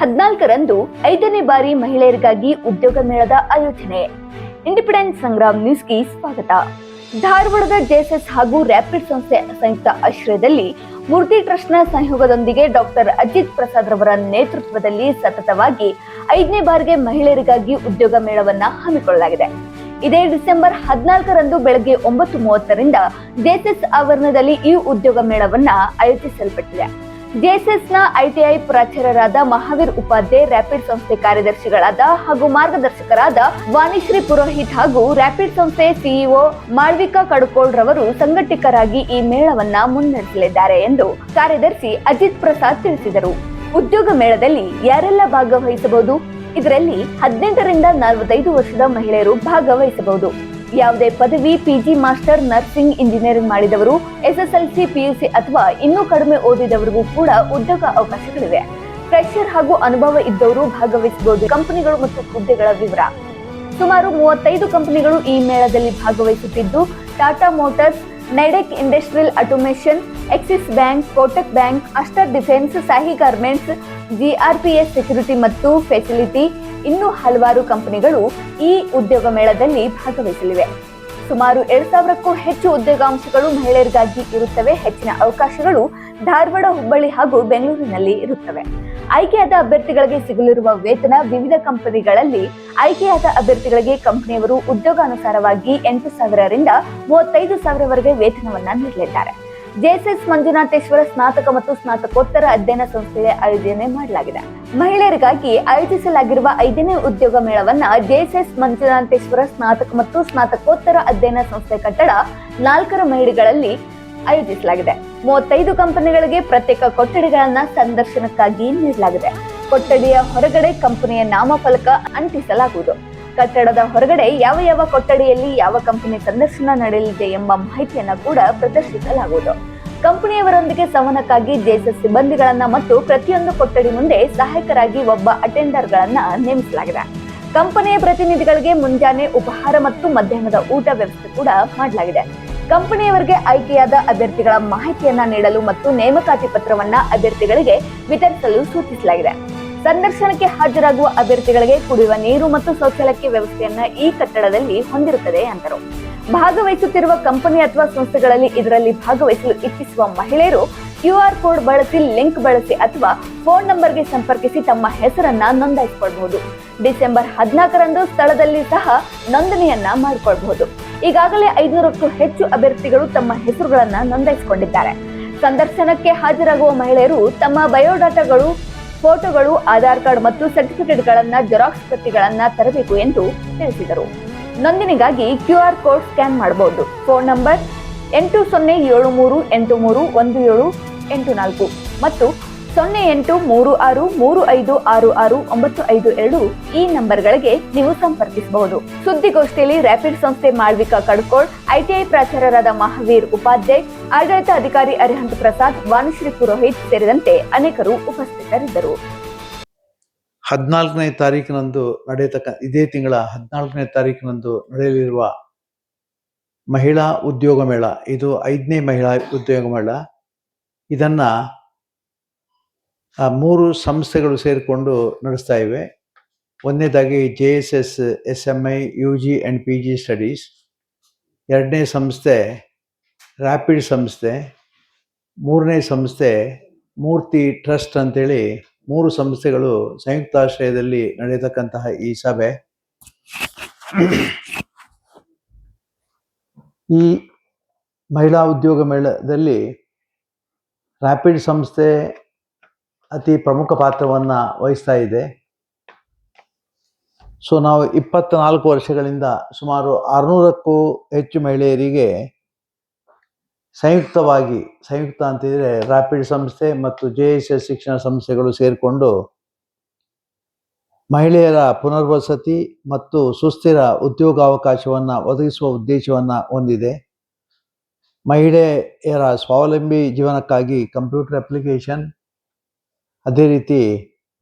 ಹದಿನಾಲ್ಕರಂದು ಐದನೇ ಬಾರಿ ಮಹಿಳೆಯರಿಗಾಗಿ ಉದ್ಯೋಗ ಮೇಳದ ಆಯೋಜನೆ. ಇಂಡಿಪೆಂಡೆನ್ಸ್ ಸಂಗ್ರಾಮ್ ನ್ಯೂಸ್ಗೆ ಸ್ವಾಗತ. ಧಾರವಾಡದ ಜೆಎಸ್ಎಸ್ ಹಾಗೂ ರ್ಯಾಪಿಡ್ ಸಂಸ್ಥೆ ಸಂಯುಕ್ತ ಆಶ್ರಯದಲ್ಲಿ ಮೂರ್ತಿ ಟ್ರಸ್ಟ್ನ ಸಹಯೋಗದೊಂದಿಗೆ ಡಾಕ್ಟರ್ ಅಜಿತ್ ಪ್ರಸಾದ್ ರವರ ನೇತೃತ್ವದಲ್ಲಿ ಸತತವಾಗಿ ಐದನೇ ಬಾರಿಗೆ ಮಹಿಳೆಯರಿಗಾಗಿ ಉದ್ಯೋಗ ಮೇಳವನ್ನ ಹಮ್ಮಿಕೊಳ್ಳಲಾಗಿದೆ. ಇದೇ ಡಿಸೆಂಬರ್ ಹದಿನಾಲ್ಕರಂದು ಬೆಳಗ್ಗೆ ಒಂಬತ್ತು ಮೂವತ್ತರಿಂದ ಜೆಎಸ್ಎಸ್ ಆವರಣದಲ್ಲಿ ಈ ಉದ್ಯೋಗ ಮೇಳವನ್ನ ಆಯೋಜಿಸಲ್ಪಟ್ಟಿದೆ. ಜೆಎಸ್ಎಸ್ನ ಐಟಿಐ ಪ್ರಾಚಾರ್ಯರಾದ ಮಹಾವೀರ್ ಉಪಾಧ್ಯಾಯ ರ್ಯಾಪಿಡ್ ಸಂಸ್ಥೆ ಕಾರ್ಯದರ್ಶಿಗಳಾದ ಹಾಗೂ ಮಾರ್ಗದರ್ಶಕರಾದ ವಾಣಿಶ್ರೀ ಪುರೋಹಿತ್ ಹಾಗೂ ರ್ಯಾಪಿಡ್ ಸಂಸ್ಥೆ ಸಿಇಒ ಮಾಳ್ವಿಕಾ ಕಡುಕೋಳ್ ರವರು ಸಂಘಟಕರಾಗಿ ಈ ಮೇಳವನ್ನ ಮುನ್ನಡೆಸಲಿದ್ದಾರೆ ಎಂದು ಕಾರ್ಯದರ್ಶಿ ಅಜಿತ್ ಪ್ರಸಾದ್ ತಿಳಿಸಿದರು. ಉದ್ಯೋಗ ಮೇಳದಲ್ಲಿ ಯಾರೆಲ್ಲ ಭಾಗವಹಿಸಬಹುದು? ಇದರಲ್ಲಿ ಹದಿನೆಂಟರಿಂದ ನಲವತ್ತೈದು ವರ್ಷದ ಮಹಿಳೆಯರು ಭಾಗವಹಿಸಬಹುದು. ಯಾವುದೇ ಪದವಿ ಪಿಜಿ ಮಾಸ್ಟರ್ ನರ್ಸಿಂಗ್ ಇಂಜಿನಿಯರಿಂಗ್ ಮಾಡಿದವರು ಎಸ್ಎಸ್ಎಲ್ಸಿ ಪಿಯುಸಿ ಅಥವಾ ಇನ್ನೂ ಕಡಿಮೆ ಓದಿದವರಿಗೂ ಕೂಡ ಉದ್ಯೋಗ ಅವಕಾಶಗಳಿವೆ. ಫ್ರೆಶರ್ ಹಾಗೂ ಅನುಭವ ಇದ್ದವರು ಭಾಗವಹಿಸಬಹುದು ಕಂಪನಿಗಳು ಮತ್ತು ಹುದ್ದೆಗಳ ವಿವರ. ಸುಮಾರು ಮೂವತ್ತೈದು ಕಂಪನಿಗಳು ಈ ಮೇಳದಲ್ಲಿ ಭಾಗವಹಿಸುತ್ತಿದ್ದು Tata Motors Nidec Industrial Automation Axis Bank Kotak Bank Aster Defence Shahi garments GRPS security ಮತ್ತು ಫೆಸಿಲಿಟಿ ಇನ್ನೂ ಹಲವಾರು ಕಂಪನಿಗಳು ಈ ಉದ್ಯೋಗ ಮೇಳದಲ್ಲಿ ಭಾಗವಹಿಸಲಿವೆ. ಸುಮಾರು ಎರಡ್ ಸಾವಿರಕ್ಕೂ ಹೆಚ್ಚು ಉದ್ಯೋಗಾಂಶಗಳು ಮಹಿಳೆಯರಿಗಾಗಿ ಇರುತ್ತವೆ. ಹೆಚ್ಚಿನ ಅವಕಾಶಗಳು ಧಾರವಾಡ, ಹುಬ್ಬಳ್ಳಿ ಹಾಗೂ ಬೆಂಗಳೂರಿನಲ್ಲಿ ಇರುತ್ತವೆ. ಆಯ್ಕೆಯಾದ ಅಭ್ಯರ್ಥಿಗಳಿಗೆ ಸಿಗಲಿರುವ ವೇತನ ವಿವಿಧ ಕಂಪನಿಗಳಲ್ಲಿ ಆಯ್ಕೆಯಾದ ಅಭ್ಯರ್ಥಿಗಳಿಗೆ ಕಂಪನಿಯವರು ಉದ್ಯೋಗಾನುಸಾರವಾಗಿ ಎಂಟು ಸಾವಿರರಿಂದ ಮೂವತ್ತೈದು ಸಾವಿರವರೆಗೆ ವೇತನವನ್ನ ನೀಡಲಿದ್ದಾರೆ. ಜೆಎಸ್ಎಸ್ ಮಂಜುನಾಥೇಶ್ವರ ಸ್ನಾತಕ ಮತ್ತು ಸ್ನಾತಕೋತ್ತರ ಅಧ್ಯಯನ ಸಂಸ್ಥೆಯ ಆಯೋಜನೆ ಮಾಡಲಾಗಿದೆ. ಮಹಿಳೆಯರಿಗಾಗಿ ಆಯೋಜಿಸಲಾಗಿರುವ ಐದನೇ ಉದ್ಯೋಗ ಮೇಳವನ್ನ ಜೆಎಸ್ಎಸ್ ಮಂಜುನಾಥೇಶ್ವರ ಸ್ನಾತಕ ಮತ್ತು ಸ್ನಾತಕೋತ್ತರ ಅಧ್ಯಯನ ಸಂಸ್ಥೆ ಕಟ್ಟಡ ನಾಲ್ಕರ ಮಹಿಳೆಗಳಲ್ಲಿ ಆಯೋಜಿಸಲಾಗಿದೆ. ಮೂವತ್ತೈದು ಕಂಪನಿಗಳಿಗೆ ಪ್ರತ್ಯೇಕ ಕೊಠಡಿಗಳನ್ನ ಸಂದರ್ಶನಕ್ಕಾಗಿ ನೀಡಲಾಗಿದೆ. ಕೊಠಡಿಯ ಹೊರಗಡೆ ಕಂಪನಿಯ ನಾಮಫಲಕ ಅಂಟಿಸಲಾಗುವುದು. ಕಟ್ಟಡದ ಹೊರಗಡೆ ಯಾವ ಯಾವ ಕೊಠಡಿಯಲ್ಲಿ ಯಾವ ಕಂಪನಿ ಸಂದರ್ಶನ ನಡೆಯಲಿದೆ ಎಂಬ ಮಾಹಿತಿಯನ್ನ ಕೂಡ ಪ್ರದರ್ಶಿಸಲಾಗುವುದು. ಕಂಪನಿಯವರೊಂದಿಗೆ ಸಂವಹನಕ್ಕಾಗಿ ಜೆಎಸ್ಎಸ್ ಸಿಬ್ಬಂದಿಗಳನ್ನ ಮತ್ತು ಪ್ರತಿಯೊಂದು ಕೊಠಡಿ ಮುಂದೆ ಸಹಾಯಕರಾಗಿ ಒಬ್ಬ ಅಟೆಂಡರ್ ಗಳನ್ನ ನೇಮಿಸಲಾಗಿದೆ. ಕಂಪನಿಯ ಪ್ರತಿನಿಧಿಗಳಿಗೆ ಮುಂಜಾನೆ ಉಪಹಾರ ಮತ್ತು ಮಧ್ಯಾಹ್ನದ ಊಟ ವ್ಯವಸ್ಥೆ ಕೂಡ ಮಾಡಲಾಗಿದೆ. ಕಂಪನಿಯವರಿಗೆ ಆಯ್ಕೆಯಾದ ಅಭ್ಯರ್ಥಿಗಳ ಮಾಹಿತಿಯನ್ನ ನೀಡಲು ಮತ್ತು ನೇಮಕಾತಿ ಪತ್ರವನ್ನ ಅಭ್ಯರ್ಥಿಗಳಿಗೆ ವಿತರಿಸಲು ಸೂಚಿಸಲಾಗಿದೆ. ಸಂದರ್ಶನಕ್ಕೆ ಹಾಜರಾಗುವ ಅಭ್ಯರ್ಥಿಗಳಿಗೆ ಕುಡಿಯುವ ನೀರು ಮತ್ತು ಶೌಚಾಲಯಕ್ಕೆ ವ್ಯವಸ್ಥೆಯನ್ನ ಈ ಕಟ್ಟಡದಲ್ಲಿ ಹೊಂದಿರುತ್ತದೆ ಎಂದರು ಭಾಗವಹಿಸುತ್ತಿರುವ ಕಂಪನಿ ಅಥವಾ ಸಂಸ್ಥೆಗಳಲ್ಲಿ ಇದರಲ್ಲಿ ಭಾಗವಹಿಸಲು ಇಚ್ಛಿಸುವ ಮಹಿಳೆಯರು ಕ್ಯೂ ಆರ್ ಕೋಡ್ ಬಳಸಿ ಲಿಂಕ್ ಬಳಸಿ ಅಥವಾ ಫೋನ್ ನಂಬರ್ಗೆ ಸಂಪರ್ಕಿಸಿ ತಮ್ಮ ಹೆಸರನ್ನ ನೋಂದಾಯಿಸಿಕೊಳ್ಳಬಹುದು ಡಿಸೆಂಬರ್ ಹದಿನಾಲ್ಕರಂದು ಸ್ಥಳದಲ್ಲಿ ಸಹ ನೋಂದಣಿಯನ್ನ ಮಾಡಿಕೊಳ್ಳಬಹುದು ಈಗಾಗಲೇ ಐದುನೂರಕ್ಕೂ ಹೆಚ್ಚು ಅಭ್ಯರ್ಥಿಗಳು ತಮ್ಮ ಹೆಸರುಗಳನ್ನ ನೋಂದಾಯಿಸಿಕೊಂಡಿದ್ದಾರೆ. ಸಂದರ್ಶನಕ್ಕೆ ಹಾಜರಾಗುವ ಮಹಿಳೆಯರು ತಮ್ಮ ಬಯೋಡಾಟಾಗಳು ಫೋಟೋಗಳು, ಆಧಾರ್ ಕಾರ್ಡ್ ಮತ್ತು ಸರ್ಟಿಫಿಕೇಟ್ಗಳನ್ನ, ಜೆರಾಕ್ಸ್ ಪ್ರತಿಗಳನ್ನ ತರಬೇಕು ಎಂದು ತಿಳಿಸಿದರು. ನೋಂದಣಿಗಾಗಿ ಕ್ಯೂ ಆರ್ ಕೋಡ್ ಸ್ಕ್ಯಾನ್ ಮಾಡಬಹುದು. ಫೋನ್ ನಂಬರ್ ಎಂಟು ಸೊನ್ನೆ ಏಳು ಮೂರು ಎಂಟು ಮೂರು ಒಂದು ಏಳು ಎಂಟು ನಾಲ್ಕು ಮತ್ತು ಸೊನ್ನೆ ಎಂಟು ಮೂರು ಆರು ಮೂರು ಐದು ಆರು ಆರು ಒಂಬತ್ತು ಐದು ಎರಡು ಈ ನಂಬರ್ಗಳಿಗೆ ನೀವು ಸಂಪರ್ಕಿಸಬಹುದು. ಸುದ್ದಿಗೋಷ್ಠಿಯಲ್ಲಿ ರ್ಯಾಪಿಡ್ ಸಂಸ್ಥೆ ಮಾಳ್ವಿಕಾ ಕಡ್ಕೋಳ್, ಐಟಿಐ ಪ್ರಾಚಾರ್ಯರಾದ ಮಹಾವೀರ್ ಉಪಾಧ್ಯಾಯ್ ಆಡಳಿತ ಅಧಿಕಾರಿ ಅರಿಹಂತ್ ಪ್ರಸಾದ್ ವಾಣಿಶ್ರೀ ಪುರೋಹಿತ್ ಸೇರಿದಂತೆ ಅನೇಕರು ಉಪಸ್ಥಿತರಿದ್ದರು. ಹದಿನಾಲ್ಕನೇ ತಾರೀಕಿನಂದು ನಡೆಯತಕ್ಕ, ಇದೇ ತಿಂಗಳ ಹದಿನಾಲ್ಕನೇ ತಾರೀಕಿನಂದು ನಡೆಯಲಿರುವ ಮಹಿಳಾ ಉದ್ಯೋಗ ಮೇಳ, ಇದು ಐದನೇ ಮಹಿಳಾ ಉದ್ಯೋಗ ಮೇಳ. ಇದನ್ನ ಆ, ಮೂರು ಸಂಸ್ಥೆಗಳು ಸೇರಿಕೊಂಡು ನಡೆಸ್ತಾ ಇವೆ. ಒಂದನೇದಾಗಿ J S S S M I U G and P G studies ಎರಡನೇ ಸಂಸ್ಥೆ ರ್ಯಾಪಿಡ್ ಸಂಸ್ಥೆ. ಮೂರನೇ ಸಂಸ್ಥೆ ಮೂರ್ತಿ ಟ್ರಸ್ಟ್ ಅಂತೇಳಿ ಮೂರು ಸಂಸ್ಥೆಗಳು ಸಂಯುಕ್ತಾಶ್ರಯದಲ್ಲಿ ನಡೆಯತಕ್ಕಂತಹ ಈ ಸಭೆ. ಈ ಮಹಿಳಾ ಉದ್ಯೋಗ ಮೇಳದಲ್ಲಿ ರ್ಯಾಪಿಡ್ ಸಂಸ್ಥೆ ಅತಿ ಪ್ರಮುಖ ಪಾತ್ರವನ್ನು ವಹಿಸ್ತಾ ಇದೆ. ಸೊ ನಾವು ಇಪ್ಪತ್ನಾಲ್ಕು ವರ್ಷಗಳಿಂದ ಸುಮಾರು ಆರುನೂರಕ್ಕೂ ಹೆಚ್ಚು ಮಹಿಳೆಯರಿಗೆ ಸಂಯುಕ್ತವಾಗಿ, ಸಂಯುಕ್ತ ಅಂತಿದ್ರೆ ರ್ಯಾಪಿಡ್ ಸಂಸ್ಥೆ ಮತ್ತು ಜೆ ಎಸ್ ಎಸ್ ಶಿಕ್ಷಣ ಸಂಸ್ಥೆಗಳು ಸೇರಿಕೊಂಡು ಮಹಿಳೆಯರ ಪುನರ್ವಸತಿ ಮತ್ತು ಸುಸ್ಥಿರ ಉದ್ಯೋಗಾವಕಾಶವನ್ನು ಒದಗಿಸುವ ಉದ್ದೇಶವನ್ನು ಹೊಂದಿದೆ. ಮಹಿಳೆಯರ ಸ್ವಾವಲಂಬಿ ಜೀವನಕ್ಕಾಗಿ ಕಂಪ್ಯೂಟರ್ ಅಪ್ಲಿಕೇಶನ್ ಅದೇ ರೀತಿ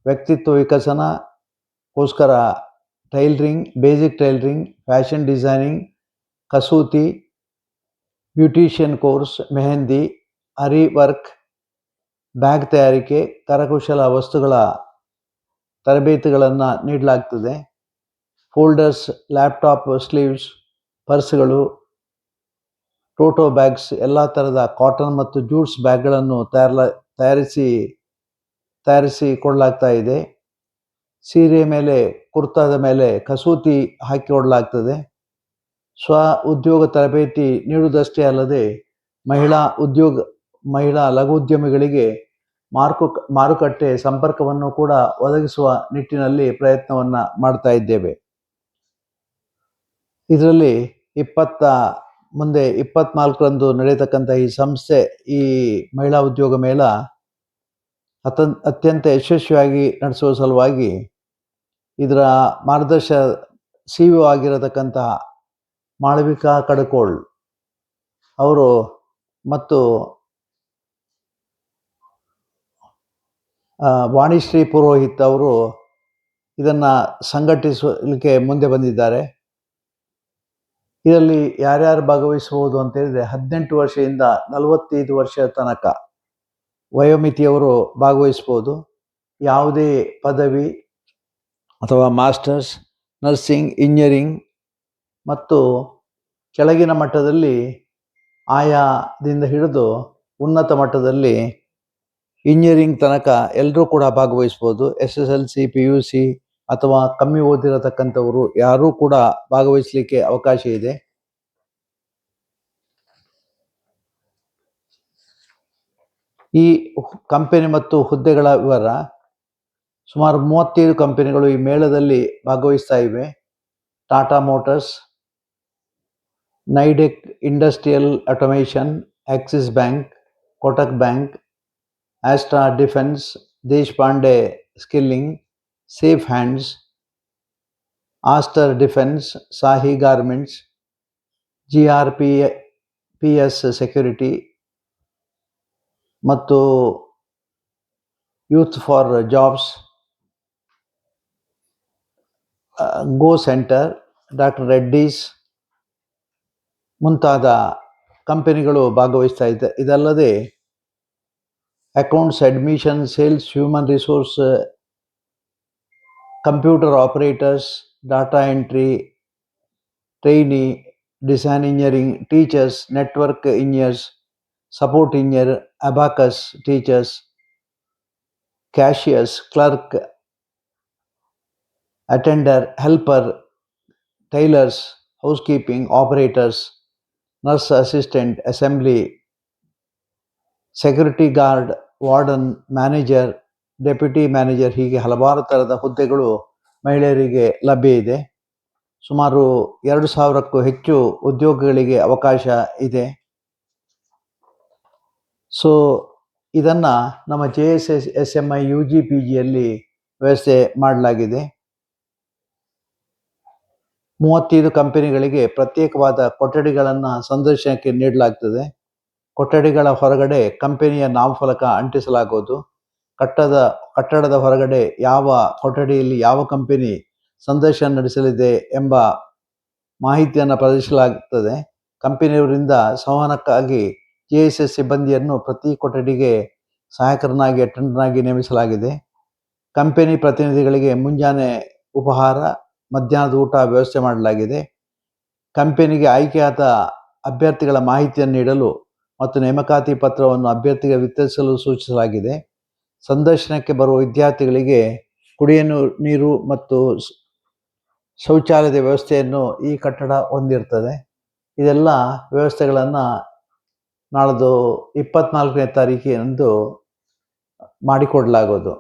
ವ್ಯಕ್ತಿತ್ವ ವಿಕಸನಕ್ಕೋಸ್ಕರ tailoring, basic tailoring, fashion designing, ಕಸೂತಿ, beautician course, mehndi aari work, bag ತಯಾರಿಕೆ, ಕರಕುಶಲ ವಸ್ತುಗಳ ತರಬೇತಿಗಳನ್ನು ನೀಡಲಾಗ್ತದೆ. ಫೋಲ್ಡರ್ಸ್, ಲ್ಯಾಪ್ಟಾಪ್ ಸ್ಲೀವ್ಸ್, ಪರ್ಸ್ಗಳು, ಟೋಟೋ ಬ್ಯಾಗ್ಸ್, ಎಲ್ಲ ಥರದ ಕಾಟನ್ ಮತ್ತು ಜೂಟ್ಸ್ ಬ್ಯಾಗ್ಗಳನ್ನು ತಯಾರಲ, ತಯಾರಿಸಿ ತಯಾರಿಸಿ ಕೊಡಲಾಗ್ತಾ ಇದೆ. ಸೀರೆ ಮೇಲೆ, ಕುರ್ತಾದ ಮೇಲೆ ಕಸೂತಿ ಹಾಕಿ ಕೊಡಲಾಗ್ತದೆ. ಸ್ವ ಉದ್ಯೋಗ ತರಬೇತಿ ನೀಡುವುದಷ್ಟೇ ಅಲ್ಲದೆ, ಮಹಿಳಾ ಉದ್ಯೋಗ, ಮಹಿಳಾ ಲಘು ಉದ್ಯಮಿಗಳಿಗೆ ಮಾರುಕು, ಮಾರುಕಟ್ಟೆ ಸಂಪರ್ಕವನ್ನು ಕೂಡ ಒದಗಿಸುವ ನಿಟ್ಟಿನಲ್ಲಿ ಪ್ರಯತ್ನವನ್ನು ಮಾಡ್ತಾ ಇದ್ದೇವೆ. ಇದರಲ್ಲಿ ಇಪ್ಪತ್ತ, ಮುಂದೆ ಇಪ್ಪತ್ನಾಲ್ಕರಂದು ನಡೆಯತಕ್ಕಂಥ ಈ ಸಂಸ್ಥೆ, ಈ ಮಹಿಳಾ ಉದ್ಯೋಗ ಮೇಳ ಅತನ್ ಅತ್ಯಂತ ಯಶಸ್ವಿಯಾಗಿ ನಡೆಸುವ ಸಲುವಾಗಿ ಇದರ ಮಾರ್ಗದರ್ಶ ಸಿ ಇ ಆಗಿರತಕ್ಕಂತಹ ಮಾಳವಿಕಾ ಕಡಕೋಳ್ ಅವರು ಮತ್ತು ವಾಣಿಶ್ರೀ ಪುರೋಹಿತ್ ಅವರು ಇದನ್ನು ಸಂಘಟಿಸಲಿಕ್ಕೆ ಮುಂದೆ ಬಂದಿದ್ದಾರೆ. ಇದರಲ್ಲಿ ಯಾರ್ಯಾರು ಭಾಗವಹಿಸಬಹುದು ಅಂತೇಳಿದರೆ ಹದಿನೆಂಟು ವರ್ಷದಿಂದ ನಲವತ್ತೈದು ವರ್ಷದ ತನಕ ವಯೋಮಿತಿಯವರು ಭಾಗವಹಿಸ್ಬೋದು. ಯಾವುದೇ ಪದವಿ ಅಥವಾ ಮಾಸ್ಟರ್ಸ್, ನರ್ಸಿಂಗ್, ಇಂಜಿನಿಯರಿಂಗ್ ಮತ್ತು ಕೆಳಗಿನ ಮಟ್ಟದಲ್ಲಿ ಆಯಾದಿಂದ ಹಿಡಿದು ಉನ್ನತ ಮಟ್ಟದಲ್ಲಿ ಇಂಜಿನಿಯರಿಂಗ್ ತನಕ ಎಲ್ಲರೂ ಕೂಡ ಭಾಗವಹಿಸ್ಬೋದು. S S L C, P U C ಅಥವಾ ಕಮ್ಮಿ ಓದಿರತಕ್ಕಂಥವರು ಯಾರೂ ಕೂಡ ಭಾಗವಹಿಸಲಿಕ್ಕೆ ಅವಕಾಶ ಇದೆ. ಈ ಕಂಪೆನಿ ಮತ್ತು ಹುದ್ದೆಗಳ ವಿವರ ಸುಮಾರು ಮೂವತ್ತೈದು ಕಂಪೆನಿಗಳು ಈ ಮೇಳದಲ್ಲಿ ಭಾಗವಹಿಸ್ತಾ ಇವೆ. Tata Motors, Nidec Industrial Automation, Axis Bank, Kotak Bank, Astra Defence, Deshpande skilling, Safe Hands, Aster Defence, Shahi garments, G R P P S security ಮತ್ತು youth for jobs go centre, doctor Reddy's ಮುಂತಾದ ಕಂಪನಿಗಳು ಭಾಗವಹಿಸ್ತಾ ಇದೆ. ಇದಲ್ಲದೆ accounts admission, sales, human resource, computer operators, data entry, trainee, design engineering teachers, network engineers support engineer abacus teachers cashiers clerk attender helper tailors housekeeping operators nurse assistant assembly security guard warden manager deputy manager ಹೀಗೆ ಹಲವಾರು ಥರದ ಹುದ್ದೆಗಳು ಮಹಿಳೆಯರಿಗೆ ಲಭ್ಯ ಇದೆ. ಸುಮಾರು ಎರಡು ಸಾವಿರಕ್ಕೂ ಹೆಚ್ಚು ಉದ್ಯೋಗಗಳಿಗೆ ಅವಕಾಶ ಇದೆ. ಸೊ ಇದನ್ನು ನಮ್ಮ J S S S M I U G P ಜಿಯಲ್ಲಿ ವ್ಯವಸ್ಥೆ ಮಾಡಲಾಗಿದೆ. ಮೂವತ್ತೈದು ಕಂಪನಿಗಳಿಗೆ ಪ್ರತ್ಯೇಕವಾದ ಕೊಠಡಿಗಳನ್ನು ಸಂದರ್ಶನಕ್ಕೆ ನೀಡಲಾಗ್ತದೆ. ಕೊಠಡಿಗಳ ಹೊರಗಡೆ ಕಂಪನಿಯ ನಾಮಫಲಕ ಅಂಟಿಸಲಾಗುವುದು ಕಟ್ಟದ, ಕಟ್ಟಡದ ಹೊರಗಡೆ ಯಾವ ಕೊಠಡಿಯಲ್ಲಿ ಯಾವ ಕಂಪನಿ ಸಂದರ್ಶನ ನಡೆಸಲಿದೆ ಎಂಬ ಮಾಹಿತಿಯನ್ನು ಪ್ರದರ್ಶಿಸಲಾಗುತ್ತದೆ ಕಂಪನಿಯವರಿಂದ ಸಂವಹನಕ್ಕಾಗಿ ಜೆ ಎಸ್ ಎಸ್ ಸಿಬ್ಬಂದಿಯನ್ನು ಪ್ರತಿ ಕೊಠಡಿಗೆ ಸಹಾಯಕರನ್ನಾಗಿ ಅಟೆಂಡರ್ನಾಗಿ ನೇಮಿಸಲಾಗಿದೆ. ಕಂಪನಿ ಪ್ರತಿನಿಧಿಗಳಿಗೆ ಮುಂಜಾನೆ ಉಪಹಾರ, ಮಧ್ಯಾಹ್ನದ ಊಟ ವ್ಯವಸ್ಥೆ ಮಾಡಲಾಗಿದೆ. ಕಂಪನಿಗೆ ಆಯ್ಕೆಯಾದ ಅಭ್ಯರ್ಥಿಗಳ ಮಾಹಿತಿಯನ್ನು ನೀಡಲು ಮತ್ತು ನೇಮಕಾತಿ ಪತ್ರವನ್ನು ಅಭ್ಯರ್ಥಿಗೆ ವಿತರಿಸಲು ಸೂಚಿಸಲಾಗಿದೆ. ಸಂದರ್ಶನಕ್ಕೆ ಬರುವ ವಿದ್ಯಾರ್ಥಿಗಳಿಗೆ ಕುಡಿಯ ನೀರು- ಮತ್ತು ಶೌಚಾಲಯದ ವ್ಯವಸ್ಥೆಯನ್ನು ಈ ಕಟ್ಟಡ ಹೊಂದಿರ್ತದೆ ಇದೆಲ್ಲ ವ್ಯವಸ್ಥೆಗಳನ್ನು ನಾಳ್ದು ಇಪ್ಪತ್ನಾಲ್ಕನೇ ತಾರೀಕಿನಂದು ಮಾಡಿಕೊಡಲಾಗೋದು.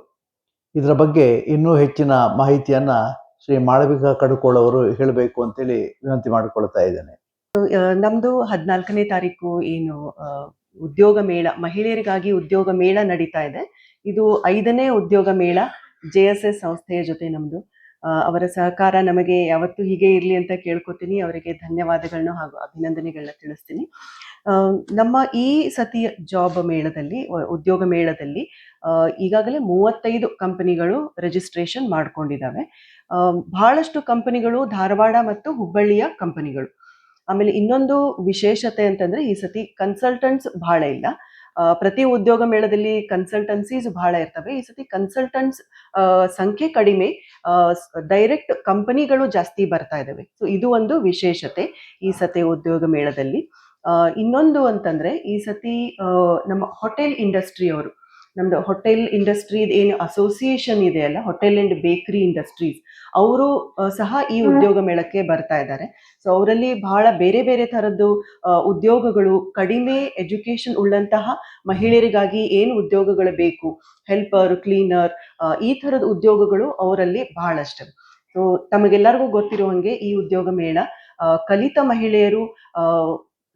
ಇದರ ಬಗ್ಗೆ ಇನ್ನೂ ಹೆಚ್ಚಿನ ಮಾಹಿತಿಯನ್ನು ಶ್ರೀ ಮಾಳವಿಕಾ ಕಡುಕೋಳವರು ಹೇಳಬೇಕು ಅಂತೇಳಿ ವಿನಂತಿ ಮಾಡಿಕೊಳ್ತಾ ಇದ್ದೇನೆ. ನಮ್ಮದು ಹದಿನಾಲ್ಕನೇ ತಾರೀಕು ಏನು ಉದ್ಯೋಗ ಮೇಳ, ಮಹಿಳೆಯರಿಗಾಗಿ ಉದ್ಯೋಗ ಮೇಳ ನಡೀತಾ ಇದೆ. ಇದು ಐದನೇ ಉದ್ಯೋಗ ಮೇಳ ಜೆ ಎಸ್ ಎಸ್ ಸಂಸ್ಥೆಯ ಜೊತೆ ನಮ್ಮದು ಅವರ ಸಹಕಾರ ನಮಗೆ ಯಾವತ್ತೂ ಹೀಗೆ ಇರಲಿ ಅಂತ ಕೇಳ್ಕೊತೀನಿ. ಅವರಿಗೆ ಧನ್ಯವಾದಗಳನ್ನು ಹಾಗೂ ಅಭಿನಂದನೆಗಳನ್ನ ತಿಳಿಸ್ತೀನಿ. ನಮ್ಮ ಈ ಸತಿಯ ಜಾಬ್ ಮೇಳದಲ್ಲಿ ಉದ್ಯೋಗ ಮೇಳದಲ್ಲಿ ಈಗಾಗಲೇ ಮೂವತ್ತೈದು ಕಂಪನಿಗಳು ರಿಜಿಸ್ಟ್ರೇಷನ್ ಮಾಡ್ಕೊಂಡಿದ್ದಾವೆ ಬಹಳಷ್ಟು ಕಂಪನಿಗಳು ಧಾರವಾಡ ಮತ್ತು ಹುಬ್ಬಳ್ಳಿಯ ಕಂಪನಿಗಳು. ಆಮೇಲೆ ಇನ್ನೊಂದು ವಿಶೇಷತೆ ಅಂತಂದ್ರೆ ಈ ಸತಿ ಕನ್ಸಲ್ಟೆಂಟ್ಸ್ ಬಹಳ ಇಲ್ಲ. ಪ್ರತಿ ಉದ್ಯೋಗ ಮೇಳದಲ್ಲಿ ಕನ್ಸಲ್ಟೆನ್ಸೀಸ್ ಬಹಳ ಇರ್ತವೆ. ಈ ಸತಿ ಕನ್ಸಲ್ಟೆಂಟ್ಸ್ ಸಂಖ್ಯೆ ಕಡಿಮೆ ಡೈರೆಕ್ಟ್ ಕಂಪನಿಗಳು ಜಾಸ್ತಿ ಬರ್ತಾ ಇದಾವೆ. ಸೊ ಇದು ಒಂದು ವಿಶೇಷತೆ ಈ ಸತಿ ಉದ್ಯೋಗ ಮೇಳದಲ್ಲಿ. ಇನ್ನೊಂದು ಅಂತಂದ್ರೆ ಈ ಸತಿ ನಮ್ಮ ಹೋಟೆಲ್ ಇಂಡಸ್ಟ್ರಿ ಅವರು ನಮ್ದು ಹೋಟೆಲ್ ಇಂಡಸ್ಟ್ರಿ ಏನು ಅಸೋಸಿಯೇಷನ್ ಇದೆ ಅಲ್ಲ ಹೋಟೆಲ್ ಅಂಡ್ ಬೇಕರಿ ಇಂಡಸ್ಟ್ರೀಸ್ ಅವರು ಸಹ ಈ ಉದ್ಯೋಗ ಮೇಳಕ್ಕೆ ಬರ್ತಾ ಇದ್ದಾರೆ. ಸೊ ಅವರಲ್ಲಿ ಬಹಳ ಬೇರೆ ಬೇರೆ ತರದ್ದು ಉದ್ಯೋಗಗಳು ಕಡಿಮೆ ಎಜುಕೇಶನ್ ಉಳ್ಳಂತಹ ಮಹಿಳೆಯರಿಗಾಗಿ ಏನು ಉದ್ಯೋಗಗಳು ಬೇಕು ಹೆಲ್ಪರ್ ಕ್ಲೀನರ್ ಈ ತರದ ಉದ್ಯೋಗಗಳು ಅವರಲ್ಲಿ ಬಹಳಷ್ಟು. ಸೊ ತಮಗೆಲ್ಲರಿಗೂ ಗೊತ್ತಿರೋ ಹಾಗೆ ಈ ಉದ್ಯೋಗ ಮೇಳ ಕಲಿತ ಮಹಿಳೆಯರು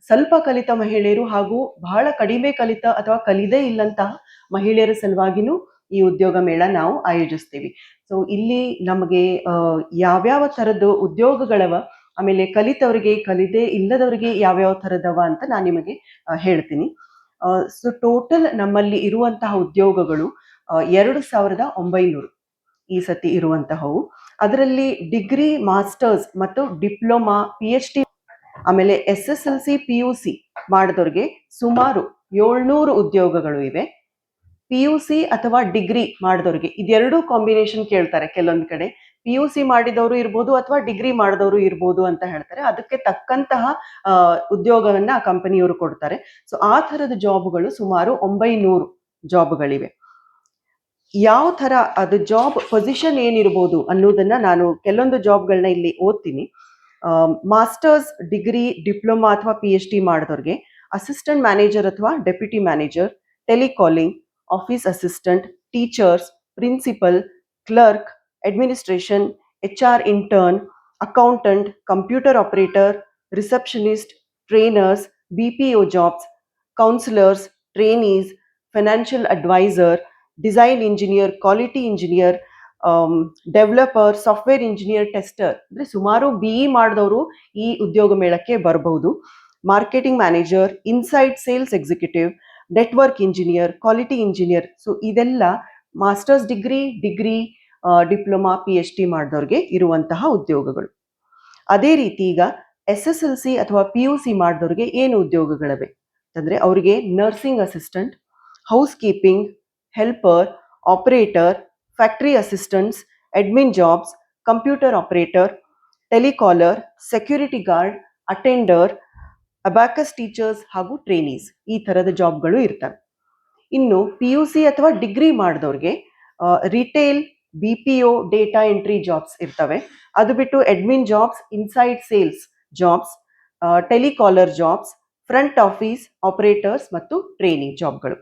ಸ್ವಲ್ಪ ಕಲಿತ ಮಹಿಳೆಯರು ಹಾಗೂ ಬಹಳ ಕಡಿಮೆ ಕಲಿತ ಅಥವಾ ಕಲಿದೇ ಇಲ್ಲಂತಹ ಮಹಿಳೆಯರ ಸಲುವಾಗಿನೂ ಈ ಉದ್ಯೋಗ ಮೇಳ ನಾವು ಆಯೋಜಿಸ್ತೀವಿ. ಸೊ ಇಲ್ಲಿ ನಮಗೆ ಯಾವ್ಯಾವ ಥರದ ಉದ್ಯೋಗಗಳವ, ಆಮೇಲೆ ಕಲಿತವರಿಗೆ, ಕಲಿದೇ ಇಲ್ಲದವರಿಗೆ ಯಾವ್ಯಾವ ಥರದವ ಅಂತ ನಾನು ನಿಮಗೆ ಹೇಳ್ತೀನಿ. ಸೊ ಟೋಟಲ್ ನಮ್ಮಲ್ಲಿ ಇರುವಂತಹ ಉದ್ಯೋಗಗಳು ಎರಡು ಸಾವಿರದ ಒಂಬೈನೂರು ಈ ಸತಿ ಇರುವಂತಹವು. ಅದರಲ್ಲಿ ಡಿಗ್ರಿ, ಮಾಸ್ಟರ್ಸ್ ಮತ್ತು ಡಿಪ್ಲೊಮಾ ಪಿ ಎಚ್ ಡಿ ಆಮೇಲೆ S S L C P U C ಮಾಡಿದವ್ರಿಗೆ ಸುಮಾರು ಏಳ್ನೂರು ಉದ್ಯೋಗಗಳು ಇವೆ. ಪಿ ಯು ಸಿ ಅಥವಾ ಡಿಗ್ರಿ ಮಾಡಿದವ್ರಿಗೆ ಇದೆರಡೂ ಕಾಂಬಿನೇಷನ್ ಕೇಳ್ತಾರೆ ಕೆಲವೊಂದು ಕಡೆ. ಪಿ ಯು ಸಿ ಮಾಡಿದವರು ಇರ್ಬೋದು ಅಥವಾ ಡಿಗ್ರಿ ಮಾಡಿದವರು ಇರ್ಬೋದು ಅಂತ ಹೇಳ್ತಾರೆ. ಅದಕ್ಕೆ ತಕ್ಕಂತಹ ಉದ್ಯೋಗವನ್ನು ಆ ಕಂಪನಿಯವರು ಕೊಡ್ತಾರೆ. ಸೊ ಆ ಥರದ ಜಾಬ್ಗಳು ಸುಮಾರು ಒಂಬೈನೂರು ಜಾಬ್ಗಳಿವೆ. ಯಾವ ಥರ ಅದು ಜಾಬ್ ಪೊಸಿಷನ್ ಏನಿರ್ಬೋದು ಅನ್ನೋದನ್ನ ನಾನು ಕೆಲವೊಂದು ಜಾಬ್ಗಳನ್ನ ಇಲ್ಲಿ ಓದ್ತೀನಿ. ಮಾಸ್ಟರ್ಸ್ ಡಿಗ್ರಿ ಡಿಪ್ಲೊಮಾ ಅಥವಾ ಪಿ ಎಚ್ ಡಿ ಮಾಡಿದವ್ರಿಗೆ ಅಸಿಸ್ಟೆಂಟ್ ಮ್ಯಾನೇಜರ್ ಅಥವಾ deputy manager telecalling office assistant teachers principal clerk administration H R intern accountant computer operator receptionist trainers B P O jobs counsellors trainees financial advisor design engineer quality engineer developer software engineer tester ಅಂದ್ರೆ ಸುಮಾರು B E ಮಾಡಿದವರು ಈ ಉದ್ಯೋಗ ಮೇಳಕ್ಕೆ ಬರಬಹುದು marketing manager inside sales executive network engineer quality engineer so ಇದೆಲ್ಲ masters degree degree diploma P H D ಮಾಡಿದವ್ರಿಗೆ ಇರುವಂತಹ ಉದ್ಯೋಗಗಳು. ಅದೇ ರೀತಿ ಈಗ ಎಸ್ ಎಸ್ ಎಲ್ ಸಿ ಅಥವಾ ಪಿ ಯು ಸಿ ಮಾಡಿದವ್ರಿಗೆ ಏನು ಉದ್ಯೋಗಗಳಿವೆ? ಅಂದ್ರೆ ಅವರಿಗೆ nursing assistant house keeping helper operator factory assistants admin jobs computer operator telecaller security guard attender abacus teachers ಹಾಗೂ ಟ್ರೈನೀಸ್ ಈ ಥರದ ಜಾಬ್ಗಳು ಇರ್ತವೆ. ಇನ್ನು ಪಿ ಯು ಸಿ ಅಥವಾ degree ಮಾಡಿದವ್ರಿಗೆ retail B P O data entry jobs ಇರ್ತವೆ. ಅದು ಬಿಟ್ಟು admin jobs inside sales jobs telecaller jobs front office operators ಮತ್ತು ಟ್ರೈನಿಂಗ್ ಜಾಬ್ಗಳು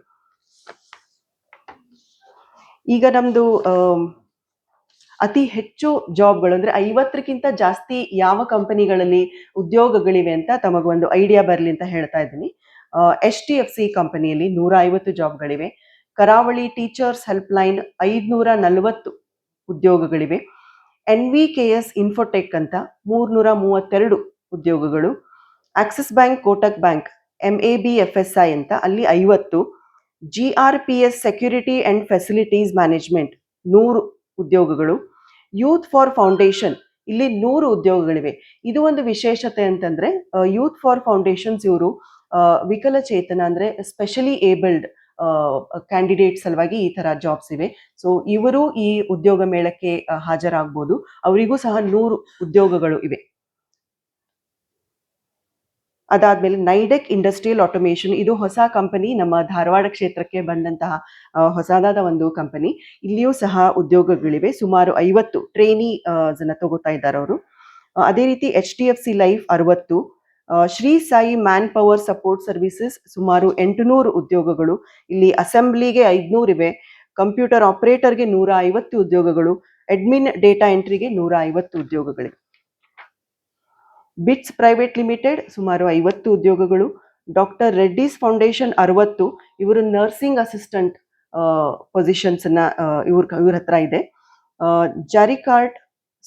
ಈಗ ನಮ್ದು ಅತಿ ಹೆಚ್ಚು ಜಾಬ್ಗಳು ಅಂದ್ರೆ ಐವತ್ತಕ್ಕಿಂತ ಜಾಸ್ತಿ ಯಾವ ಕಂಪನಿಗಳಲ್ಲಿ ಉದ್ಯೋಗಗಳಿವೆ ಅಂತ ತಮಗೊಂದು ಐಡಿಯಾ ಬರಲಿ ಅಂತ ಹೇಳ್ತಾ ಇದ್ದೀನಿ. ಎಚ್ ಟಿ ಎಫ್ ಸಿ ಕಂಪನಿಯಲ್ಲಿ ನೂರ ಐವತ್ತು ಜಾಬ್ಗಳಿವೆ. ಕರಾವಳಿ ಟೀಚರ್ಸ್ ಹೆಲ್ಪ್ ಲೈನ್ ಐದ್ನೂರ ನಲವತ್ತು ಉದ್ಯೋಗಗಳಿವೆ. N V K S Infotech ಅಂತ ಮೂರ್ನೂರ ಮೂವತ್ತೆರಡು ಉದ್ಯೋಗಗಳು. Axis Bank, Kotak Bank, M A B F S I ಅಂತ ಅಲ್ಲಿ ಐವತ್ತು. G R P S security and facilities management ನೂರು ಉದ್ಯೋಗಗಳು. ಯೂತ್ ಫಾರ್ ಫೌಂಡೇಶನ್ ಇಲ್ಲಿ ನೂರು ಉದ್ಯೋಗಗಳಿವೆ. ಇದು ಒಂದು ವಿಶೇಷತೆ ಅಂತಂದ್ರೆ ಯೂತ್ ಫಾರ್ ಫೌಂಡೇಶನ್ಸ್ ಇವರು ವಿಕಲಚೇತನ ಅಂದ್ರೆ ಸ್ಪೆಷಲಿ ಏಬಲ್ಡ್ ಕ್ಯಾಂಡಿಡೇಟ್ ಸಲುವಾಗಿ ಈ ತರ ಜಾಬ್ಸ್ ಇವೆ. ಸೊ ಇವರು ಈ ಉದ್ಯೋಗ ಮೇಳಕ್ಕೆ ಹಾಜರಾಗ್ಬೋದು. ಅವರಿಗೂ ಸಹ ನೂರು ಉದ್ಯೋಗಗಳು ಇವೆ. ಅದಾದ್ಮೇಲೆ ನೈಡೆಕ್ ಇಂಡಸ್ಟ್ರಿಯಲ್ ಆಟೋಮೇಷನ್, ಇದು ಹೊಸ ಕಂಪನಿ, ನಮ್ಮ ಧಾರವಾಡ ಕ್ಷೇತ್ರಕ್ಕೆ ಬಂದಂತಹ ಹೊಸದಾದ ಒಂದು ಕಂಪನಿ. ಇಲ್ಲಿಯೂ ಸಹ ಉದ್ಯೋಗಗಳಿವೆ. ಸುಮಾರು ಐವತ್ತು ಟ್ರೈನಿ ಜನ ತಗೋತಾ ಇದ್ದಾರೆ ಅವರು. ಅದೇ ರೀತಿ H D F C Life ಅರವತ್ತು Shri Sai man power support services ಸುಮಾರು ಎಂಟುನೂರು ಉದ್ಯೋಗಗಳು. ಇಲ್ಲಿ ಅಸೆಂಬ್ಲಿಗೆ ಐದುನೂರು ಇವೆ. ಕಂಪ್ಯೂಟರ್ ಆಪರೇಟರ್ಗೆ ನೂರ ಐವತ್ತು ಉದ್ಯೋಗಗಳು. ಅಡ್ಮಿನ್ ಡೇಟಾ ಎಂಟ್ರಿಗೆ ನೂರ ಐವತ್ತು ಉದ್ಯೋಗಗಳಿವೆ. ಬಿಟ್ಸ್ ಪ್ರೈವೇಟ್ ಲಿಮಿಟೆಡ್ ಸುಮಾರು ಐವತ್ತು ಉದ್ಯೋಗಗಳು ಡಾಕ್ಟರ್ ರೆಡ್ಡಿಸ್ ಫೌಂಡೇಶನ್ ಅರವತ್ತು ಇವರು ನರ್ಸಿಂಗ್ ಅಸಿಸ್ಟೆಂಟ್ ಪೊಸಿಷನ್ಸ್ನ ಆ, ಇವ್ರ ಇವ್ರ ಹತ್ರ ಇದೆ. ಜಾರಿಕಾರ್ಟ್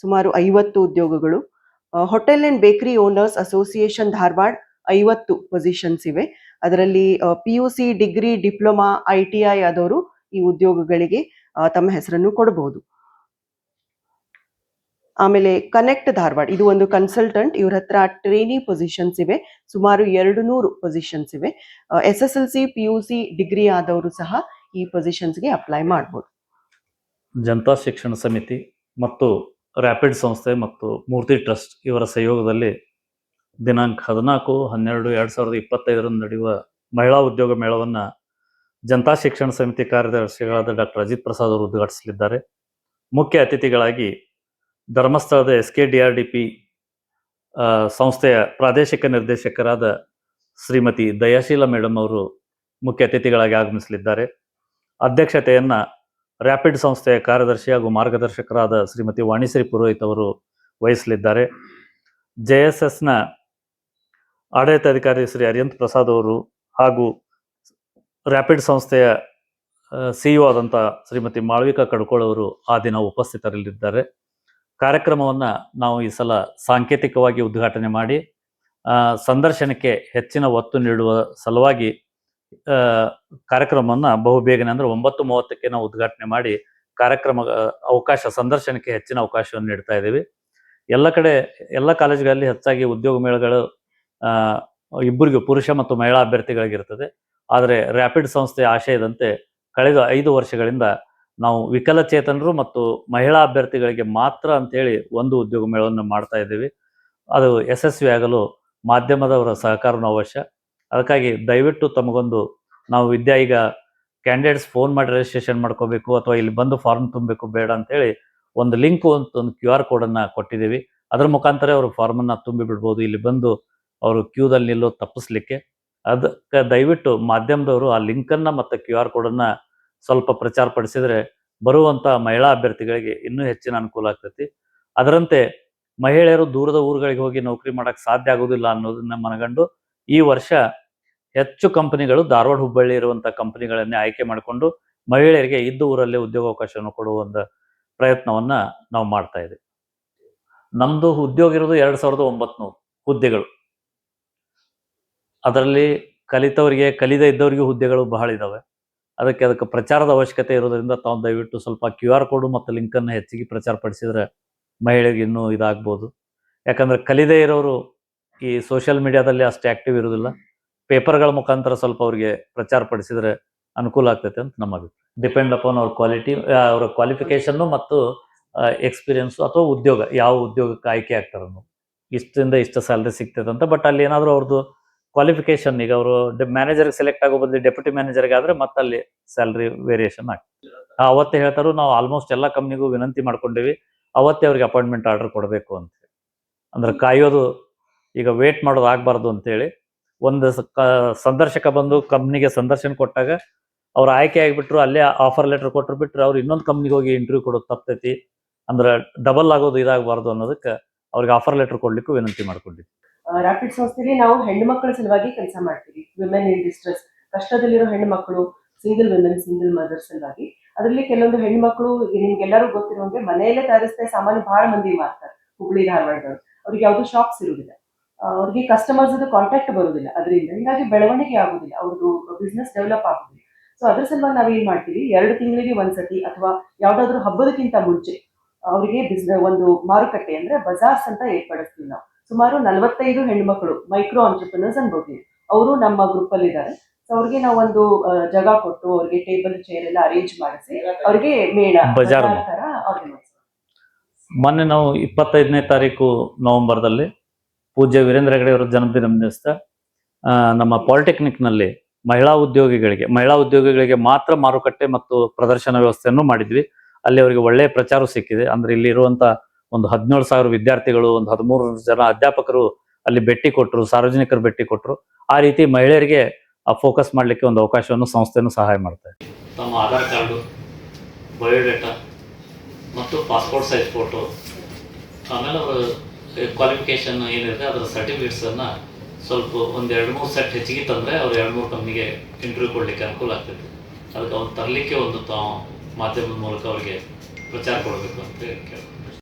ಸುಮಾರು ಐವತ್ತು ಉದ್ಯೋಗಗಳು hotel and bakery owners association Dharwad ಐವತ್ತು ಪೊಸಿಷನ್ಸ್ ಇವೆ. ಅದರಲ್ಲಿ P U C degree diploma I T I ಆದವರು ಈ ಉದ್ಯೋಗಗಳಿಗೆ ತಮ್ಮ ಹೆಸರನ್ನು ಕೊಡಬಹುದು ಆಮೇಲೆ ಕನೆಕ್ಟ್ ಧಾರವಾಡ, ಇದು ಒಂದು ಕನ್ಸಲ್ಟೆಂಟ್ ಇವ್ರ ಹತ್ರ ಟ್ರೈನಿ ಪೊಸಿಷನ್ಸ್ ಇವೆ, ಸುಮಾರು ಎರಡು ನೂರು ಪೊಸಿಷನ್ಸ್ ಇವೆ S S L C P U C degree ಆದವರು ಸಹ ಈ ಪೊಸಿಷನ್ಸ್ಗೆ ಅಪ್ಲೈ ಮಾಡ್ಬೋದು. ಜನತಾ ಶಿಕ್ಷಣ ಸಮಿತಿ ಮತ್ತು ರ್ಯಾಪಿಡ್ ಸಂಸ್ಥೆ ಮತ್ತು ಮೂರ್ತಿ ಟ್ರಸ್ಟ್ ಇವರ ಸಹಯೋಗದಲ್ಲಿ ದಿನಾಂಕ ಹದಿನಾಲ್ಕು, ಹನ್ನೆರಡು, ಎರಡು ಸಾವಿರದ ಇಪ್ಪತ್ತೈದರಂದು ನಡೆಯುವ ಮಹಿಳಾ ಉದ್ಯೋಗ ಮೇಳವನ್ನು ಜನತಾ ಶಿಕ್ಷಣ ಸಮಿತಿ ಕಾರ್ಯದರ್ಶಿಗಳಾದ ಡಾಕ್ಟರ್ ಅಜಿತ್ ಪ್ರಸಾದ್ ಅವರು ಉದ್ಘಾಟಿಸಲಿದ್ದಾರೆ. ಮುಖ್ಯ ಅತಿಥಿಗಳಾಗಿ ಧರ್ಮಸ್ಥಳದ S K D R D P ಸಂಸ್ಥೆಯ ಪ್ರಾದೇಶಿಕ ನಿರ್ದೇಶಕರಾದ ಶ್ರೀಮತಿ ದಯಾಶೀಲ ಮೇಡಮ್ ಅವರು ಮುಖ್ಯ ಅತಿಥಿಗಳಾಗಿ ಆಗಮಿಸಲಿದ್ದಾರೆ. ಅಧ್ಯಕ್ಷತೆಯನ್ನು ರ್ಯಾಪಿಡ್ ಸಂಸ್ಥೆಯ ಕಾರ್ಯದರ್ಶಿ ಹಾಗೂ ಮಾರ್ಗದರ್ಶಕರಾದ ಶ್ರೀಮತಿ ವಾಣಿಶ್ರೀ ಪುರೋಹಿತ್ ಅವರು ವಹಿಸಲಿದ್ದಾರೆ. ಜೆ ಎಸ್ ಎಸ್ನ ಆಡಳಿತಾಧಿಕಾರಿ ಶ್ರೀ ಅರಿಯಂತ್ ಪ್ರಸಾದ್ ಅವರು ಹಾಗೂ ರ್ಯಾಪಿಡ್ ಸಂಸ್ಥೆಯ ಸಿಇಒ ಆದಂಥ ಶ್ರೀಮತಿ ಮಾಳವಿಕಾ ಕಡ್ಕೋಳ್ ಅವರು ಆ ದಿನ ಉಪಸ್ಥಿತರಲ್ಲಿದ್ದಾರೆ. ಕಾರ್ಯಕ್ರಮವನ್ನು ನಾವು ಈ ಸಲ ಸಾಂಕೇತಿಕವಾಗಿ ಉದ್ಘಾಟನೆ ಮಾಡಿ ಸಂದರ್ಶನಕ್ಕೆ ಹೆಚ್ಚಿನ ಒತ್ತು ನೀಡುವ ಸಲುವಾಗಿ ಕಾರ್ಯಕ್ರಮವನ್ನು ಬಹುಬೇಗನೆ ಅಂದ್ರೆ ಒಂಬತ್ತು ಮೂವತ್ತಕ್ಕೆ ನಾವು ಉದ್ಘಾಟನೆ ಮಾಡಿ ಕಾರ್ಯಕ್ರಮ ಅವಕಾಶ, ಸಂದರ್ಶನಕ್ಕೆ ಹೆಚ್ಚಿನ ಅವಕಾಶವನ್ನು ನೀಡ್ತಾ ಇದ್ದೀವಿ. ಎಲ್ಲ ಕಡೆ, ಎಲ್ಲ ಕಾಲೇಜುಗಳಲ್ಲಿ ಹೆಚ್ಚಾಗಿ ಉದ್ಯೋಗ ಮೇಳಗಳು ಇಬ್ಬರಿಗೂ ಪುರುಷ ಮತ್ತು ಮಹಿಳಾ ಅಭ್ಯರ್ಥಿಗಳಿಗಿರ್ತದೆ. ಆದರೆ ರ್ಯಾಪಿಡ್ ಸಂಸ್ಥೆಯ ಆಶಯದಂತೆ ಕಳೆದ ಐದು ವರ್ಷಗಳಿಂದ ನಾವು ವಿಕಲಚೇತನರು ಮತ್ತು ಮಹಿಳಾ ಅಭ್ಯರ್ಥಿಗಳಿಗೆ ಮಾತ್ರ ಅಂತೇಳಿ ಒಂದು ಉದ್ಯೋಗ ಮೇಳವನ್ನು ಮಾಡ್ತಾ ಇದ್ದೀವಿ. ಅದು ಯಶಸ್ವಿ ಆಗಲು ಮಾಧ್ಯಮದವರ ಸಹಕಾರನೂ ಅವಶ್ಯ. ಅದಕ್ಕಾಗಿ ದಯವಿಟ್ಟು ತಮಗೊಂದು ನಾವು ವಿದ್ಯಾ ಈಗ ಕ್ಯಾಂಡಿಡೇಟ್ಸ್ ಫೋನ್ ಮಾಡಿ ರಿಜಿಸ್ಟ್ರೇಷನ್ ಮಾಡ್ಕೋಬೇಕು ಅಥವಾ ಇಲ್ಲಿ ಬಂದು ಫಾರ್ಮ್ ತುಂಬಬೇಕು ಬೇಡ ಅಂತೇಳಿ ಒಂದು ಲಿಂಕ್ ಅಂತ ಒಂದು ಕ್ಯೂ ಆರ್ ಕೋಡನ್ನು ಕೊಟ್ಟಿದ್ದೀವಿ. ಅದರ ಮುಖಾಂತರ ಅವರು ಫಾರ್ಮನ್ನು ತುಂಬಿ ಬಿಡ್ಬೋದು. ಇಲ್ಲಿ ಬಂದು ಅವರು ಕ್ಯೂದಲ್ಲಿ ನಿಲ್ಲೋ ತಪ್ಪಿಸ್ಲಿಕ್ಕೆ. ಅದಕ್ಕೆ ದಯವಿಟ್ಟು ಮಾಧ್ಯಮದವರು ಆ ಲಿಂಕನ್ನು ಮತ್ತು ಕ್ಯೂ ಆರ್ ಕೋಡನ್ನು ಸ್ವಲ್ಪ ಪ್ರಚಾರ ಪಡಿಸಿದರೆ ಬರುವಂತ ಮಹಿಳಾ ಅಭ್ಯರ್ಥಿಗಳಿಗೆ ಇನ್ನೂ ಹೆಚ್ಚಿನ ಅನುಕೂಲ ಆಗ್ತೈತಿ. ಅದರಂತೆ ಮಹಿಳೆಯರು ದೂರದ ಊರುಗಳಿಗೆ ಹೋಗಿ ನೌಕರಿ ಮಾಡಕ್ ಸಾಧ್ಯ ಆಗೋದಿಲ್ಲ ಅನ್ನೋದನ್ನ ಮನಗಂಡು ಈ ವರ್ಷ ಹೆಚ್ಚು ಕಂಪನಿಗಳು ಧಾರವಾಡ, ಹುಬ್ಬಳ್ಳಿ ಇರುವಂಥ ಕಂಪನಿಗಳನ್ನೇ ಆಯ್ಕೆ ಮಾಡಿಕೊಂಡು ಮಹಿಳೆಯರಿಗೆ ಇದ್ದ ಊರಲ್ಲೇ ಉದ್ಯೋಗಾವಕಾಶವನ್ನು ಕೊಡುವ ಒಂದು ಪ್ರಯತ್ನವನ್ನ ನಾವು ಮಾಡ್ತಾ ಇದ್ದೀವಿ ನಮ್ದು ಉದ್ಯೋಗ ಇರೋದು ಎರಡ್ ಸಾವಿರದ ಒಂಬತ್ನೂರು ಹುದ್ದೆಗಳು. ಅದರಲ್ಲಿ ಕಲಿತವರಿಗೆ, ಕಲಿದ ಇದ್ದವರಿಗೆ ಹುದ್ದೆಗಳು ಬಹಳ ಇದಾವೆ. ಅದಕ್ಕೆ ಅದಕ್ಕೆ ಪ್ರಚಾರದ ಅವಶ್ಯಕತೆ ಇರೋದ್ರಿಂದ ತಾವು ದಯವಿಟ್ಟು ಸ್ವಲ್ಪ ಕ್ಯೂ ಆರ್ ಕೋಡು ಮತ್ತು ಲಿಂಕನ್ನು ಹೆಚ್ಚಿಗೆ ಪ್ರಚಾರ ಪಡಿಸಿದರೆ ಮಹಿಳೆಗೆ ಇನ್ನೂ ಇದಾಗ್ಬೋದು. ಯಾಕಂದ್ರೆ ಕಲಿದೇ ಇರೋರು ಈ ಸೋಷಿಯಲ್ ಮೀಡಿಯಾದಲ್ಲಿ ಅಷ್ಟು ಆ್ಯಕ್ಟಿವ್ ಇರೋದಿಲ್ಲ ಪೇಪರ್ಗಳ ಮುಖಾಂತರ ಸ್ವಲ್ಪ ಅವರಿಗೆ ಪ್ರಚಾರ ಪಡಿಸಿದರೆ ಅನುಕೂಲ ಆಗ್ತೈತೆ ಅಂತ ನಮ್ಮ ಅಭಿಪ್ರಾಯ. ಡಿಪೆಂಡ್ ಅಪಾನ್ ಅವ್ರ ಕ್ವಾಲಿಟಿ, ಅವರ ಕ್ವಾಲಿಫಿಕೇಷನ್ನು ಮತ್ತು ಎಕ್ಸ್ಪೀರಿಯನ್ಸು ಅಥವಾ ಉದ್ಯೋಗ, ಯಾವ ಉದ್ಯೋಗಕ್ಕೆ ಆಯ್ಕೆ ಆಗ್ತಾರೆ ಇಷ್ಟರಿಂದ ಇಷ್ಟು ಸ್ಯಾಲ್ರಿ ಸಿಗ್ತದೆ ಅಂತ. ಬಟ್ ಅಲ್ಲಿ ಏನಾದರೂ ಅವ್ರದ್ದು ಕ್ವಾಲಿಫಿಕೇಶನ್ ಈಗ ಅವರು ಮ್ಯಾನೇಜರ್ಗೆ ಸೆಲೆಕ್ಟ್ ಆಗೋ ಬದಲು ಡೆಪ್ಯೂಟಿ ಮ್ಯಾನೇಜರ್ಗೆ ಆದರೆ ಮತ್ತೆ ಅಲ್ಲಿ ಸ್ಯಾಲ್ರಿ ವೇರಿಯೇಷನ್ ಆಗ್ತದೆ ಅವತ್ತೇ ಹೇಳ್ತಾರೋ, ನಾವು ಆಲ್ಮೋಸ್ಟ್ ಎಲ್ಲ ಕಂಪ್ನಿಗೂ ವಿನಂತಿ ಮಾಡ್ಕೊಂಡಿವಿ, ಅವತ್ತೇ ಅವ್ರಿಗೆ ಅಪಾಯಿಂಟ್ಮೆಂಟ್ ಆರ್ಡರ್ ಕೊಡಬೇಕು ಅಂತ ಅಂದ್ರೆ ಕಾಯೋದು, ಈಗ ವೇಟ್ ಮಾಡೋದು ಆಗಬಾರ್ದು ಅಂತೇಳಿ ಒಂದು ಸಂದರ್ಶಕ ಬಂದು ಕಂಪ್ನಿಗೆ ಸಂದರ್ಶನ ಕೊಟ್ಟಾಗ, ಅವ್ರು ಆಯ್ಕೆ ಆಗಿಬಿಟ್ರು, ಅಲ್ಲೇ ಆಫರ್ ಲೆಟರ್ ಕೊಟ್ಟರು ಬಿಟ್ಟರೆ ಅವ್ರು ಇನ್ನೊಂದು ಕಂಪ್ನಿಗೆ ಹೋಗಿ ಇಂಟರ್ವ್ಯೂ ಕೊಡೋದು ತಪ್ತೈತಿ, ಅಂದ್ರೆ ಡಬಲ್ ಆಗೋದು ಇದಾಗಬಾರ್ದು ಅನ್ನೋದಕ್ಕೆ ಅವ್ರಿಗೆ ಆಫರ್ ಲೆಟರ್ ಕೊಡ್ಲಿಕ್ಕೂ ವಿನಂತಿ ಮಾಡ್ಕೊಂಡಿದ್ವಿ. ರ್ಯಾಪಿಡ್ ಸಂಸ್ಥೆಯಲ್ಲಿ ನಾವು ಹೆಣ್ಣು ಮಕ್ಕಳ ಸಲುವಾಗಿ ಕೆಲಸ ಮಾಡ್ತೀವಿ. ವಿಮೆನ್ ಇನ್ ಡಿಸ್ಟ್ರೆಸ್ ಕಷ್ಟದಲ್ಲಿರೋ ಹೆಣ್ಣು ಮಕ್ಕಳು ಸಿಂಗಲ್ ವಿಮೆನ್ ಸಿಂಗಲ್ ಮದರ್ ಸಲುವಾಗಿ. ಅದರಲ್ಲಿ ಕೆಲವೊಂದು ಹೆಣ್ಣು ಮಕ್ಕಳು ನಿಮ್ಗೆಲ್ಲರೂ ಗೊತ್ತಿರುವಂಗೆ ಮನೆಯಲ್ಲೇ ತಯಾರಿಸ್ತಾ ಸಾಮಾನ್ಯ ಬಹಳ ಮಂದಿ ಮಾರ್ತಾರೆ, ಹುಬ್ಳಿ, ಧಾರವಾಡದವರು. ಅವ್ರಿಗೆ ಯಾವುದು ಶಾಪ್ಸ್ ಇರುವುದಿಲ್ಲ. ಅವ್ರಿಗೆ ಕಸ್ಟಮರ್ಸ್ ಕಾಂಟ್ಯಾಕ್ಟ್ ಬರುವುದಿಲ್ಲ. ಅದರಿಂದ ಹೀಗಾಗಿ ಬೆಳವಣಿಗೆ ಆಗುದಿಲ್ಲ ಅವ್ರದ್ದು ಬಿಸ್ನೆಸ್ ಡೆವಲಪ್ ಆಗುದಿಲ್ಲ ಸೊ ಅದ್ರ ಸಲುವಾಗಿ ನಾವೇನ್ ಮಾಡ್ತೀವಿ? ಎರಡು ತಿಂಗಳಿಗೆ ಒಂದ್ಸತಿ ಅಥವಾ ಯಾವ್ದಾದ್ರು ಹಬ್ಬದಕ್ಕಿಂತ ಮುಂಚೆ ಅವರಿಗೆ ಬಿಸ್ನೆ ಒಂದು ಮಾರುಕಟ್ಟೆ ಅಂದ್ರೆ ಬಜಾರ್ಸ್ ಅಂತ ಏರ್ಪಡಿಸ್ತೀವಿ ನಾವು. ಸುಮಾರು ನಲವತ್ತೈದು ಹೆಣ್ಮಕ್ಳು ಮೈಕ್ರೋ ಆಂಟ್ರಪ್ರಿನರ್ಸ್ ಅನ್ಬೋದು ಅವರು ನಮ್ಮ ಗ್ರೂಪ್ ಅಲ್ಲಿ ಇದ್ದಾರೆ ಸೊ ಅವ್ರಿಗೆ ನಾವು ಒಂದು ಜಾಗ ಕೊಟ್ಟು ಅವ್ರಿಗೆ ಟೇಬಲ್ ಚೇರ್ ಎಲ್ಲ ಅರೇಂಜ್ ಮಾಡಿಸಿ ಅವ್ರಿಗೆ ಮೇಳ ಬಜಾರ್ ಬಜಾರ್ ತರ ಆರ್ಗನೈಸ್ ಮೊನ್ನೆ ನಾವು ಇಪ್ಪತ್ತೈದನೇ ತಾರೀಕು ನವೆಂಬರ್ದಲ್ಲಿ ಪೂಜ್ಯ ವೀರೇಂದ್ರ ಹೆಗಡೆ ಅವರ ಜನ್ಮದಿನ ದಿವಸ ನಮ್ಮ ಪಾಲಿಟೆಕ್ನಿಕ್ನಲ್ಲಿ ಮಹಿಳಾ ಉದ್ಯೋಗಿಗಳಿಗೆ ಮಹಿಳಾ ಉದ್ಯೋಗಿಗಳಿಗೆ ಮಾತ್ರ ಮಾರುಕಟ್ಟೆ ಮತ್ತು ಪ್ರದರ್ಶನ ವ್ಯವಸ್ಥೆಯನ್ನು ಮಾಡಿದ್ವಿ. ಅಲ್ಲಿ ಅವರಿಗೆ ಒಳ್ಳೆಯ ಪ್ರಚಾರ ಸಿಕ್ಕಿದೆ. ಅಂದ್ರೆ ಇಲ್ಲಿ ಇರುವಂತ ಒಂದು ಹದಿನೇಳು ಸಾವಿರ ವಿದ್ಯಾರ್ಥಿಗಳು, ಒಂದು ಹದಿಮೂರು ಜನ ಅಧ್ಯಾಪಕರು ಅಲ್ಲಿ ಭೇಟಿ ಕೊಟ್ಟರು ಸಾರ್ವಜನಿಕರು ಭೇಟಿ ಕೊಟ್ಟರು ಆ ರೀತಿ ಮಹಿಳೆಯರಿಗೆ ಫೋಕಸ್ ಮಾಡಲಿಕ್ಕೆ ಒಂದು ಅವಕಾಶವನ್ನು ಸಂಸ್ಥೆಯನ್ನು ಸಹಾಯ ಮಾಡ್ತಾರೆ ತಮ್ಮ ಆಧಾರ್ ಕಾರ್ಡು, ಬಯೋಡೇಟಾ ಮತ್ತು ಪಾಸ್ಪೋರ್ಟ್ ಸೈಜ್ ಫೋಟೋ, ಆಮೇಲೆ ಅವರು ಕ್ವಾಲಿಫಿಕೇಶನ್ ಏನಿದೆ ಅದರ ಸರ್ಟಿಫಿಕೇಟ್ಸನ್ನು ಸ್ವಲ್ಪ ಒಂದು ಎರಡು ಮೂರು ಸೆಟ್ ಹೆಚ್ಚಿಗೆ ತಂದರೆ ಅವ್ರು ಎರಡು ಮೂರು ಕಂಪ್ನಿಗೆ ಇಂಟರ್ವ್ಯೂ ಕೊಡಲಿಕ್ಕೆ ಅನುಕೂಲ ಆಗ್ತದೆ ಅದಕ್ಕೆ ಅವ್ರು ತರಲಿಕ್ಕೆ ಒಂದು ತಾವು ಮಾಧ್ಯಮದ ಮೂಲಕ ಅವರಿಗೆ ಪ್ರಚಾರ ಕೊಡಬೇಕು ಅಂತ ಹೇಳಿ